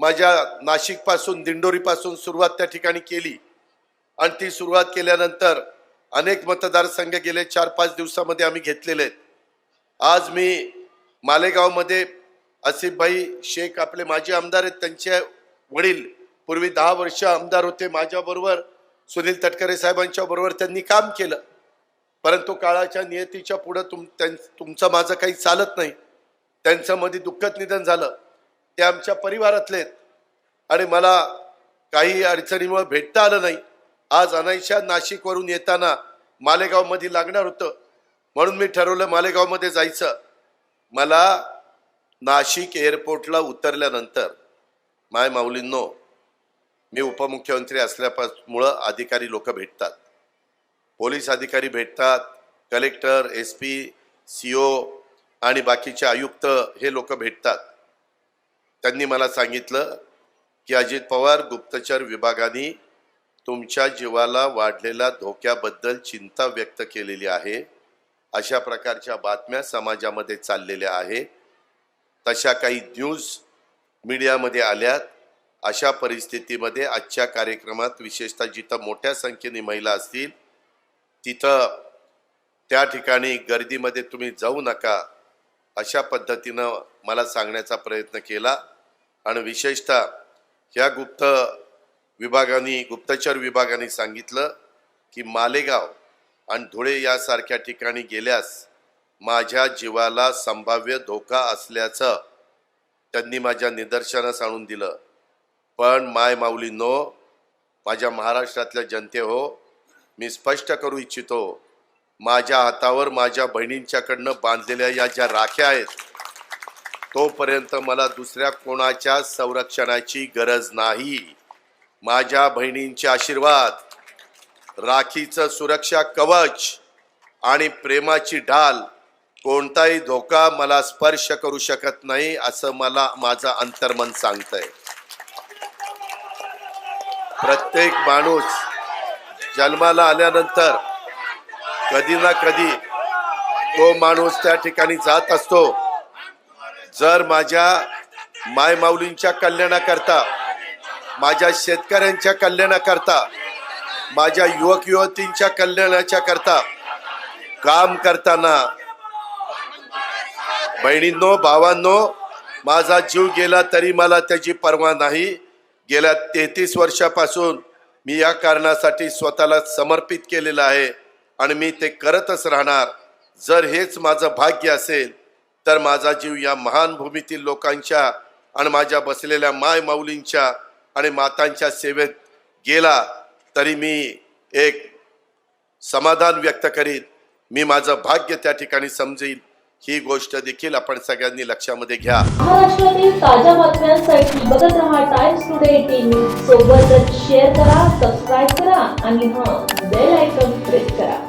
माझ्या नाशिकपासून दिंडोरीपासून सुरुवात त्या ठिकाणी केली. आणि ती सुरुवात केल्यानंतर अनेक मतदारसंघ गेले चार पाच दिवसामध्ये आम्ही घेतलेले आहेत. आज मी मालेगावमध्ये आसिफभाई शेख आपले माजी आमदार आहेत त्यांचे वडील पूर्वी दहा वर्ष आमदार होते माझ्याबरोबर सुनील तटकरे साहेबांच्या बरोबर त्यांनी काम केलं. परंतु काळाच्या नियतीच्या पुढं तुम त्यां तुमचं माझं काही चालत नाही. त्यांचं मध्ये दुःखद निधन झालं. ते आमच्या परिवारातले आणि मला काही अडचणीमुळे भेटता आलं नाही. आज अनायशा नाशिकवरून येताना मालेगावमध्ये लागणार होतं. म्हणून मी ठरवलं मालेगावमध्ये जायचं. मला नाशिक एअरपोर्टला उतरल्यानंतर माय माऊलींनो मी उपमुख्यमंत्री असल्यापासमुळं अधिकारी लोक भेटतात. पोलीस अधिकारी भेटतात collector S P C O आणि बाकीचे आयुक्त हे लोक भेटतात. त्यांनी मला सांगितलं की अजित पवार गुप्तचर विभागाने तुमच्या जीवाला वाढलेल्या धोक्याबद्दल चिंता व्यक्त केलेली आहे. अशा प्रकारच्या बातम्या समाजामध्ये चाललेल्या आहे तशा काही न्यूज मीडियामध्ये आल्यात. अशा परिस्थितीमध्ये आजच्या कार्यक्रमात विशेषतः जिथं मोठ्या संख्येने महिला असतील तिथं त्या ठिकाणी गर्दीमध्ये तुम्ही जाऊ नका. अशा पद्धतीनं मला सांगण्याचा प्रयत्न केला. आणि विशेषतः ह्या गुप्त विभागाने गुप्तचर विभागाने सांगितलं की मालेगाव आणि धुळे यासारख्या ठिकाणी गेल्यास माझ्या जीवाला संभाव्य धोका असल्याचं त्यांनी माझ्या निदर्शनास आणून दिलं. पण माय माऊलींनो माझ्या महाराष्ट्रातल्या जनते हो मी स्पष्ट करू इच्छितो माझ्या हातावर माझ्या बहिणींच्याकडनं बांधलेल्या या ज्या राख्या आहेत तोपर्यंत मला दुसऱ्या कोणाच्या संरक्षणाची गरज नाही. माझ्या बहिणींचे आशीर्वाद राखीचं सुरक्षा कवच आणि प्रेमाची ढाल कोणताही धोका मला स्पर्श करू शकत नाही असं मला माझं अंतर्मन सांगतंय. प्रत्येक माणूस जन्माला आल्यानंतर कधी ना कधी तो माणूस त्या ठिकाणी जात असतो. जर माझ्या मायमाऊलींच्या कल्याणाकरता माझ्या शेतकऱ्यांच्या कल्याणाकरता माझ्या युवक युवतींच्या कल्याणाच्या करता काम करताना बहिणींनो भावांनो माझा जीव गेला तरी मला त्याची पर्वा नाही. गेल्या तेहतीस वर्षापासून मी या कारणासाठी स्वतःला समर्पित केलेलं आहे. आणि मी ते करतच राहणार. जर हेच माझं भाग्य असेल तर माझा जीव या महान भूमीतील लोकांच्या आणि माझ्या बसलेल्या माय माऊलींच्या आणि मातांच्या सेवेत गेला तरी मी एक समाधान व्यक्त करीन. मी माझं भाग्य त्या ठिकाणी समजेल. ही गोष्ट देखील आपण सगळ्यांनी लक्षामध्ये घ्या. महाराष्ट्रातील ताज्या बातम्यांसाठी बघत राहा टाइम्स टुडे टीव्ही सोबतच शेअर करा सबस्क्राईब करा आणि हां बेल आयकॉन प्रेस करा.